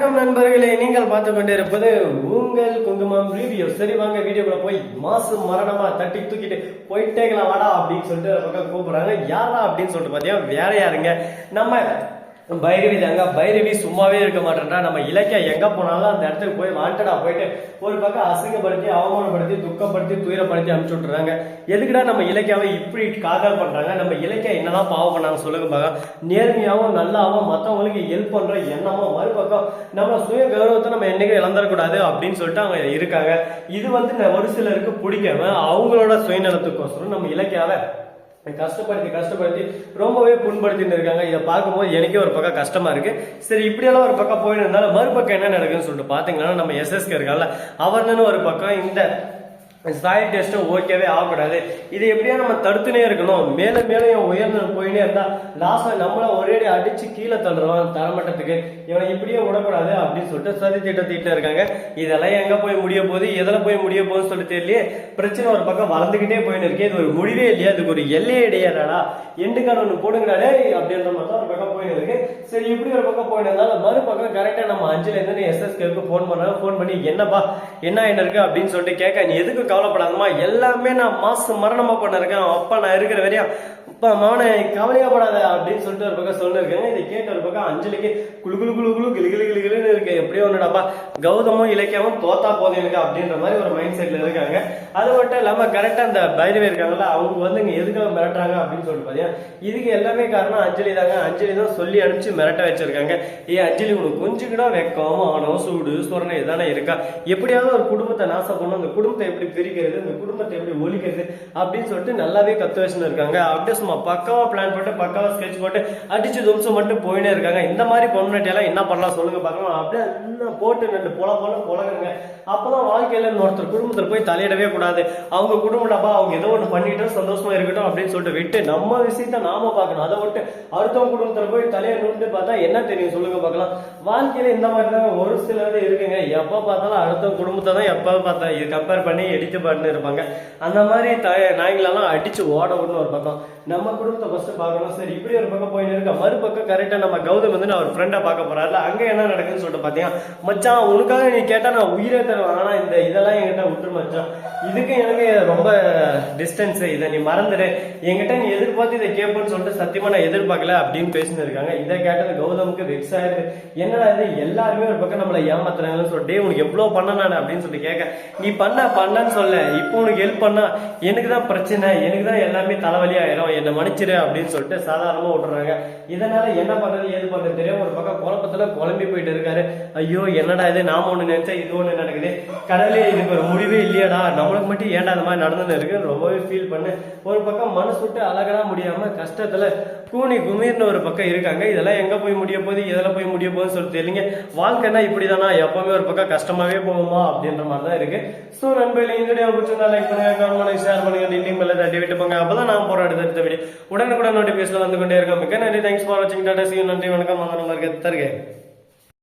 வணக்கம் நண்பர்களே நீங்கள் பார்த்து கொண்டிருப்பது உங்கள் குங்குமம் ரிவ்யூ சரி வாங்க வீடியோக்குள்ள போய் மாசு மரணமா தட்டி தூக்கிட்டு போயிட்டேங்களா வாடா அப்படின்னு சொல்லிட்டு பக்கம் கூப்பிடுறாங்க. யாரா அப்படின்னு சொல்லிட்டு பார்த்தீங்கன்னா வேற யாருங்க? நம்ம பைரவி தாங்க பைரவி சும்மாவே இருக்க மாட்டேன்றா. நம்ம இலக்கிய எங்க போனாலும் அந்த இடத்துக்கு போய் வாண்டடா போயிட்டு ஒரு பக்கம் அசிங்கப்படுத்தி அவமானப்படுத்தி துக்கப்படுத்தி துயரப்படுத்தி அனுப்பிச்சு விட்டுறாங்க. எதுக்குடா நம்ம இலக்கியாவை இப்படி காதல் பண்றாங்க? நம்ம இலக்கிய என்னதான் பாவம் பண்ணாங்க சொல்லுங்க பார்க்க நேர்மையாவும் நல்லாவும் மற்றவங்களுக்கு ஹெல்ப் பண்ற எண்ணமோ மறுபக்கம் நம்ம சுய கௌரவத்தை நம்ம என்னைக்கு இழந்துடக்கூடாது அப்படின்னு சொல்லிட்டு அவங்க இருக்காங்க. இது வந்து ஒரு சிலருக்கு பிடிக்காம. அவங்களோட சுயநலத்துக்கோசரம் நம்ம இலக்கியாவை கஷ்டப்படுத்தி கஷ்டப்படுத்தி ரொம்பவே புண்படுத்தின்னு இருக்காங்க. இதை பார்க்கும்போது எனக்கே ஒரு பக்கம் கஷ்டமா இருக்கு. சரி இப்படியெல்லாம் ஒரு பக்கம் போயிட்டு இருந்தாலும் மறுபக்கம் என்ன நடக்குதுன்னு சொல்லிட்டு பாத்தீங்கன்னா நம்ம எஸ்எஸ்கே இருக்காங்கல்ல அவர்னு ஒரு பக்கம் இந்த சாய் டெஸ்ட்டும் ஓகேவே ஆகக்கூடாது. இது எப்படியா நம்ம தடுத்துனே இருக்கணும். மேலே மேலே உயர்ந்து போயினே இருந்தா லாஸ்ட்ல நம்மள ஒரேடி அடிச்சு கீழே தள்ளுறோம் தரமட்டத்துக்கு. இவனை இப்படியே விடக்கூடாது அப்படின்னு சொல்லிட்டு சதி திட்டம் இருக்காங்க. இதெல்லாம் எங்க போய் முடிய போகுது? எதில் போய் முடிய போகுதுன்னு சொல்லிட்டு தெரியலையே. பிரச்சனை ஒரு பக்கம் வளர்ந்துக்கிட்டே போயின்னு இருக்கேன் இது ஒரு முடிவே இல்லையா. அதுக்கு ஒரு எல்லையே இடையாடா எண்டு கார்டு ஒன்று போடுங்கடாடே அப்படின்ற மாதிரி தான் ஒரு பக்கம் போயின்னு இப்படி ஒரு பக்கம் போயிட்டதால மறுபக்கம் கரெக்டா நம்ம அஞ்சுல இருந்து எஸ்எஸ்கேக்கு ஃபோன் பண்ணாலும் ஃபோன் பண்ணி என்னப்பா என்ன என்ன இருக்கு? அப்படின்னு சொல்லிட்டு கேட்க நீ எதுக்கு கவலைப்படாதமா எல்லாமே நான் மாசு மரணமா பண்ண இருக்கேன் அப்பா நான் இருக்கிற வரையும் அப்பா மவனை கவலையாப்படாத அப்படின்னு சொல்லிட்டு ஒரு பக்கம் சொல்லிருக்காங்க இதை கேட்ட ஒரு பக்கம் அஞ்சலிக்கு குழு குழு குழு குளு கிளு கிளு கிளு இருக்கு. எப்படியோ ஒன்றுடாப்பா கௌதமும் இலக்கியமும் தோத்தா போதும் எனக்கு அப்படின்ற மாதிரி ஒரு மைண்ட் செட்ல இருக்காங்க. அது மட்டும் இல்லாம கரெக்டா அந்த பைரவி இருக்காங்கல்ல அவங்க வந்து இங்க எதுக்காக மிரட்டுறாங்க அப்படின்னு சொல்லிட்டு பாத்தீங்கன்னா இதுக்கு எல்லாமே காரணம் அஞ்சலி தாங்க. அஞ்சலி தான் சொல்லி அனுப்பிச்சு மிரட்ட வச்சிருக்காங்க. ஏ அஞ்சலி உனக்கு கொஞ்சம் கூட வெக்கம் ஆணவம் சூடு சொரணை இதானே இருக்கா? எப்படியாவது ஒரு குடும்பத்தை நாசம் பண்ணணும். அந்த குடும்பத்தை எப்படி பிரிக்கிறது? அந்த குடும்பத்தை எப்படி ஒழிக்கிறது? அப்படின்னு சொல்லிட்டு நல்லாவே கத்து வச்சுன்னு இருக்காங்க. அப்படியே சும்மா பக்காவா பிளான் போட்டு பக்காவா ஸ்கெட்ச் போட்டு அடிச்சு தும்சம் மட்டும் போயினே இருக்காங்க. இந்த மாதிரி பொண்ணு எல்லாம் என்ன பண்ணலாம் சொல்லுங்க பார்க்கலாம். அப்படியே இன்னும் போட்டு ரெண்டு பொல பொல பொழகுங்க அப்பதான் வாழ்க்கையில ஒருத்தர் குடும்பத்தில் போய் தலையிடவே கூடாது. அவங்க குடும்பம்டாப்பா அவங்க ஏதோ ஒண்ணு பண்ணிட்டோம் சந்தோஷமா இருக்கட்டும் அப்படின்னு சொல்லிட்டு விட்டு நம்ம விஷயத்த நாம பார்க்கணும். அதை விட்டு அடுத்தவங்க குடும்பத்தில் போய் தலையை நுண்டு பார்த்தா என்ன தெரியும் சொல்லுங்க பார்க்கலாம். வாழ்க்கையில இந்த மாதிரி தான் ஒரு சிலர் இருக்குங்க. எப்ப பார்த்தாலும் அடுத்த குடும்பத்தை தான் எப்ப பார்த்தா இது கம்பேர் பண்ணி எடிச்சு பண்ணி இருப்பாங்க. அந்த மாதிரி த நாய்களெல்லாம் அடிச்சு ஓட விடணும் ஒரு பக்கம். நம்ம குடும்பத்தை ஃபஸ்ட்டு பார்க்கணும். சரி இப்படி ஒரு பக்கம் போயிட்டு இருக்க மறுபக்கம் கரெக்டாக நம்ம கௌதம் வந்து நான் ஒரு ஃப்ரெண்டாக பார்க்க போறாருல அங்கே என்ன நடக்குதுன்னு சொல்லிட்டு பார்த்தீங்கன்னா மச்சான் உனக்காக நீ கேட்டால் நான் உயிரே தருவேன் ஆனால் இந்த இதெல்லாம் என்கிட்ட விட்டுரு மச்சான். இதுக்கு எனக்கு ரொம்ப டிஸ்டன்ஸ் இதை நீ மறந்துடு என்கிட்ட நீ எதிர்பார்த்து இதை கேட்பேன்னு சொல்லிட்டு சத்தியமாக நான் எதிர்பார்க்கல அப்படின்னு பேசினு இருக்காங்க. இதை கேட்டது கௌதமுக்கு வெக்ஸ் ஆயிடுது என்னடா இது எல்லாருமே ஒரு பக்கம் நம்மளை ஏமாத்துறாங்கன்னு சொல்லிட்டு உனக்கு எவ்வளோ பண்ண நான்? அப்படின்னு சொல்லிட்டு கேட்க நீ பண்ண பண்ணன்னு சொல்ல. இப்போ உனக்கு ஹெல்ப் பண்ணா எனக்கு தான் பிரச்சனை எனக்கு தான் எல்லாமே தலைவலி ஆயிரும். என்னை மன்னிச்சிரு அப்படின்னு சொல்லிட்டு சாதாரணமாக போட்டுறாங்க. இதனால என்ன பண்றது ஏது பண்றது தெரியாம ஒரு பக்கம் குழப்பத்துல குழம்பி போயிட்டு இருக்காரு. ஐயோ என்னடா இது? நாம ஒண்ணு நினைச்சா இது ஒண்ணு நடக்குது. கடவுளே இதுக்கு ஒரு முடிவே இல்லையாடா. நம்மளுக்கு மட்டும் ஏன்டா அந்த மாதிரி நடந்துன்னு இருக்கு ரொம்பவே ஃபீல் பண்ணு. ஒரு பக்கம் மனசு விட்டு அழகடா முடியாம கஷ்டத்துல கூனி குமீர்னு ஒரு பக்கம் இருக்காங்க. இதெல்லாம் எங்க போய் முடிய போகுது? எதில் போய் முடிய போகுதுன்னு சொல்லிட்டு தெரியலங்க. வாழ்க்கைன்னா இப்படிதானா? எப்பவுமே ஒரு பக்கம் கஷ்டமாவே போகுமா? அப்படின்ற மாதிரி தான் இருக்கு. ஸோ நண்பர்களே இந்த வீடியோ பிடிச்சிருந்தா லைக் பண்ணுங்க கமெண்ட் பண்ணுங்க ஷேர் பண்ணுங்க டிண்டிங் மேலே தட்டி விட்டு போங்க. அப்பதான் நான் போற அடுத்த அடுத்த வீடியோ உடனுக்குடன் நோட்டிபிகேஷன் வந்து கொண்டே இருக்கோம். மிக்க நன்றி. தேங்க்ஸ் ஃபார் வாட்சிங் டாட்டா சி நன்றி வணக்கம். மகன் தருகேன்